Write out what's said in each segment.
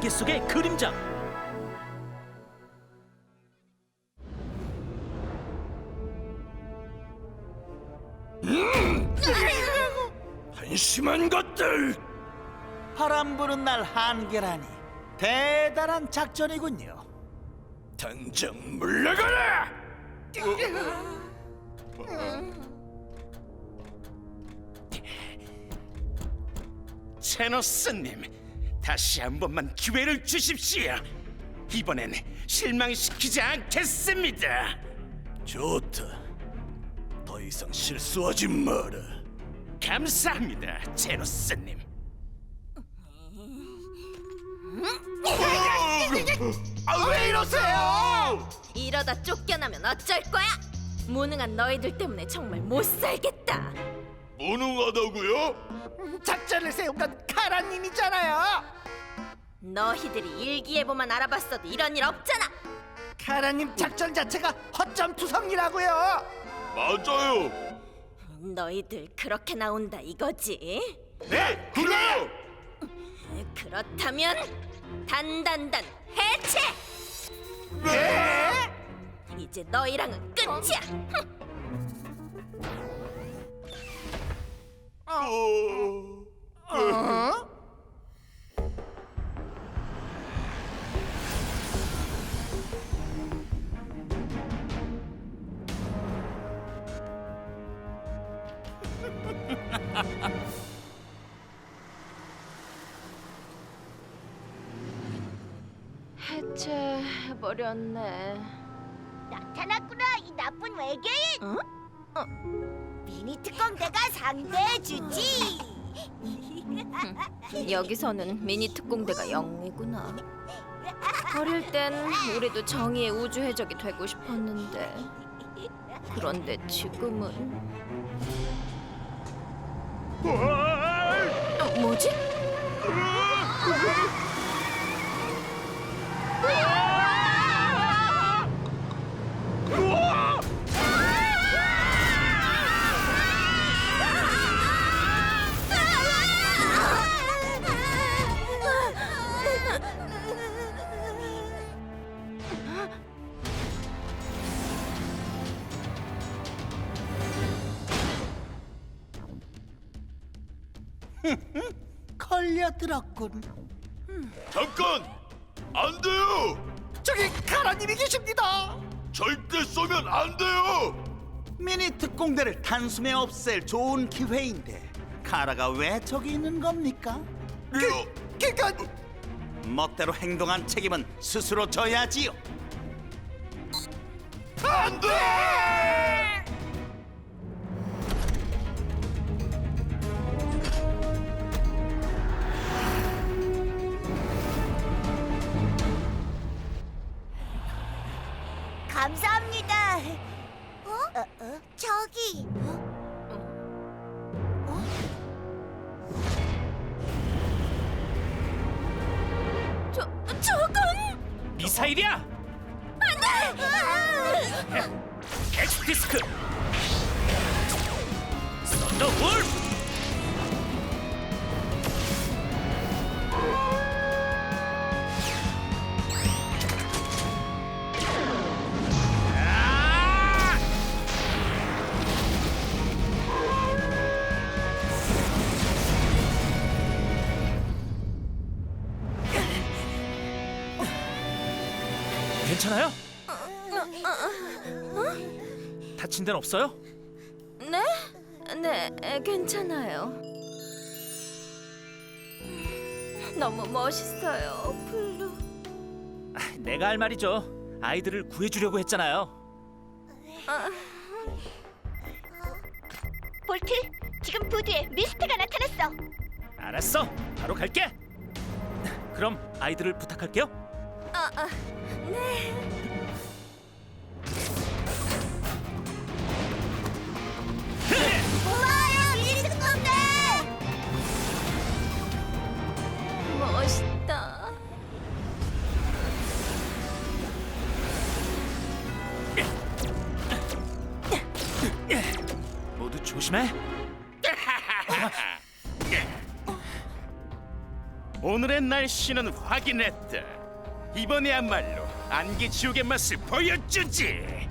안개 속의 그림자. 한심한 것들! 바람 부는 날 한계라니 대단한 작전이군요. 당장 물러가라! 제노스님, 다시 한 번만 기회를 주십시오. 이번엔 실망시키지 않겠습니다. 좋다. 더 이상 실수하지 마라. 감사합니다, 제노스님. 아, 왜 이러세요? 이러다 쫓겨나면 어쩔 거야? 무능한 너희들 때문에 정말 못 살겠다. 무능하다고요? 작전을 세운 건 카라님이잖아요. 너희들이 일기예보만 알아봤어도 이런 일 없잖아. 카라님 작전 자체가 허점투성이라고요. 맞아요. 너희들 그렇게 나온다 이거지? 네, 그래요. 그렇다면 단단단 해체! 네? 이제 너희랑은 끝이야. 흥. 해체해 버렸네. 나타났구나 이 나쁜 외계인. 어? 미니 특공대가 상대해 주지. 여기서는 미니 특공대가 영이구나. 어릴 땐 우리도 정의의 우주 해적이 되고 싶었는데 그런데 지금은 어, 뭐지? 들었군. 잠깐! 안 돼요! 저기 카라님이 계십니다. 절대 쏘면 안 돼요! 미니 특공대를 단숨에 없앨 좋은 기회인데 카라가 왜 저기 있는 겁니까? 그, 그건 멋대로 행동한 책임은 스스로 져야지요. 안 돼! 미사일이야. 엑스디스크. 썬더 wolf. 괜찮아요? 다친 데는 없어요? 네? 네, 괜찮아요. 너무 멋있어요, 블루. 아, 내가 할 말이죠. 아이들을 구해주려고 했잖아요. 볼트, 지금 부두에 미스트가 나타났어. 알았어. 바로 갈게. 그럼 아이들을 부탁할게요. 아, 아, 네. 우와, 미니 특공대! 멋있다. 모두 조심해. 오늘의 날씨는 확인했다. 이번에야말로 안개 지옥의 맛을 보여주지.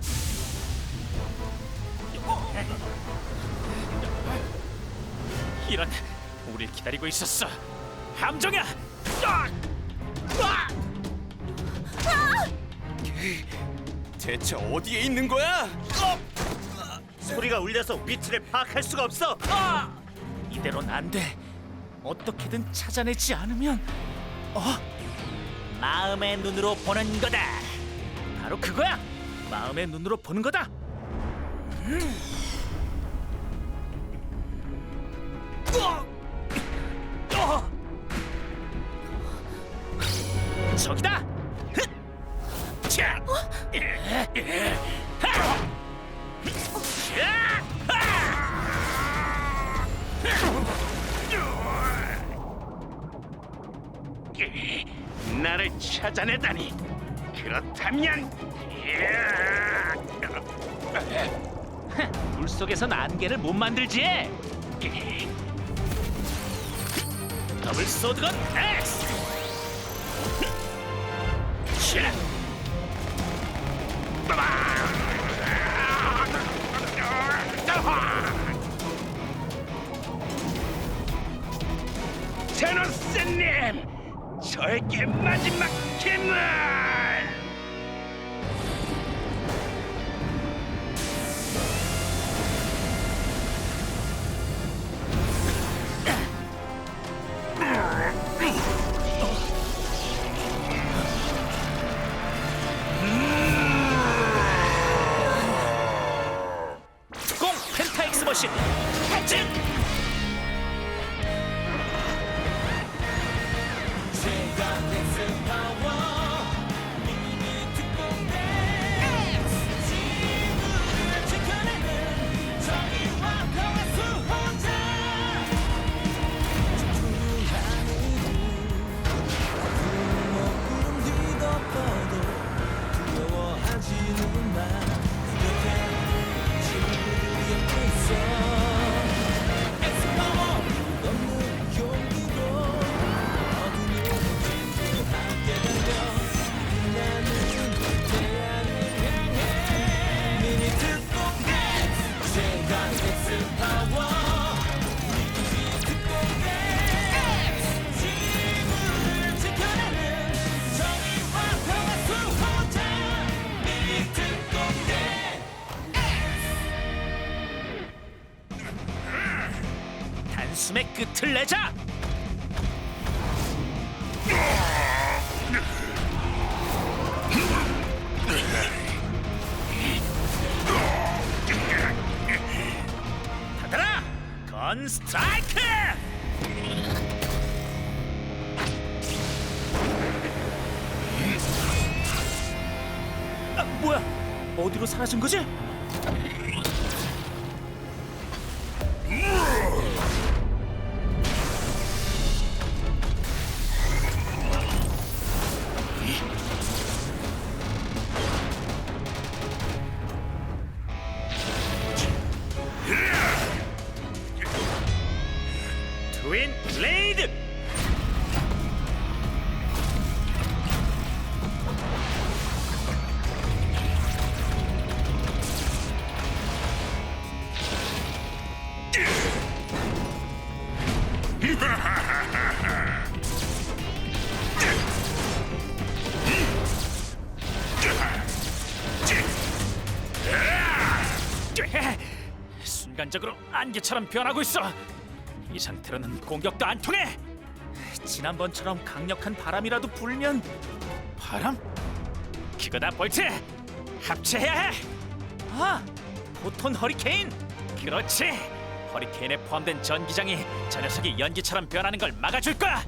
이런 우릴 기다리고 있었어. 함정이야. 아! 아! 대체 어디에 있는 거야? 소리가 울려서 위치를 파악할 수가 없어. 아! 이대로는 안 돼. 어떻게든 찾아내지 않으면 어? 마음의 눈으로 보는 거다. 바로 그거야. 마음의 눈으로 보는 거다. 음. 어! 어! 저기다. 찾아내다니. 그렇다면 물 속에선 안개를 못 만들지. 더블 소드건 X. 자. 제노스님, 저에게 마지막 힘 단숨에 끝을 내자. 받아라, 건 스트라이크! 아, 뭐야? 어디로 사라진 거지? 순간적으로 안개처럼 변하고 있어. 이 상태로는 공격도 안 통해. 지난번처럼 강력한 바람이라도 불면 바람? 그거다 볼트. 합체해야 해. 아, 포톤 허리케인. 그렇지. 허리케인에 포함된 전기장이 저 녀석이 연기처럼 변하는 걸 막아줄 거야.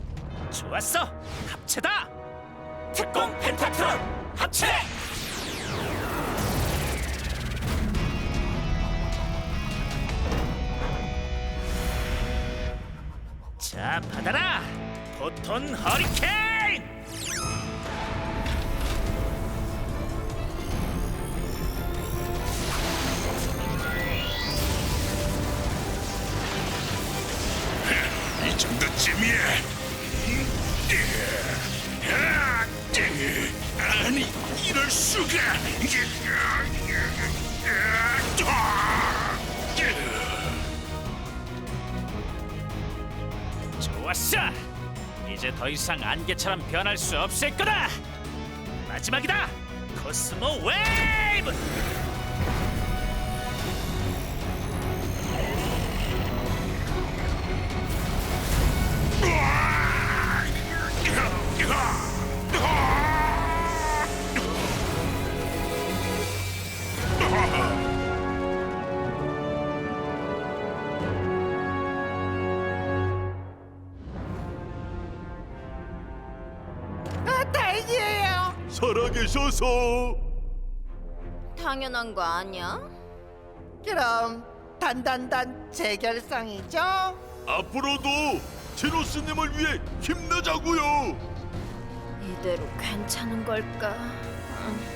좋았어. 합체다. 특공 펜타트론 합체. 자, 받아라! 포톤 허리케인! 이 정도쯤이야. 아니 이럴 수가. 좋았어. 이제 더 이상 안개처럼 변할 수 없을 거다. 마지막이다. 코스모 웨이브. 살아계셔서 당연한 거 아니야? 그럼 단단단 재결성이죠? 앞으로도 제노스님을 위해 힘내자고요. 이대로 괜찮은 걸까? 음.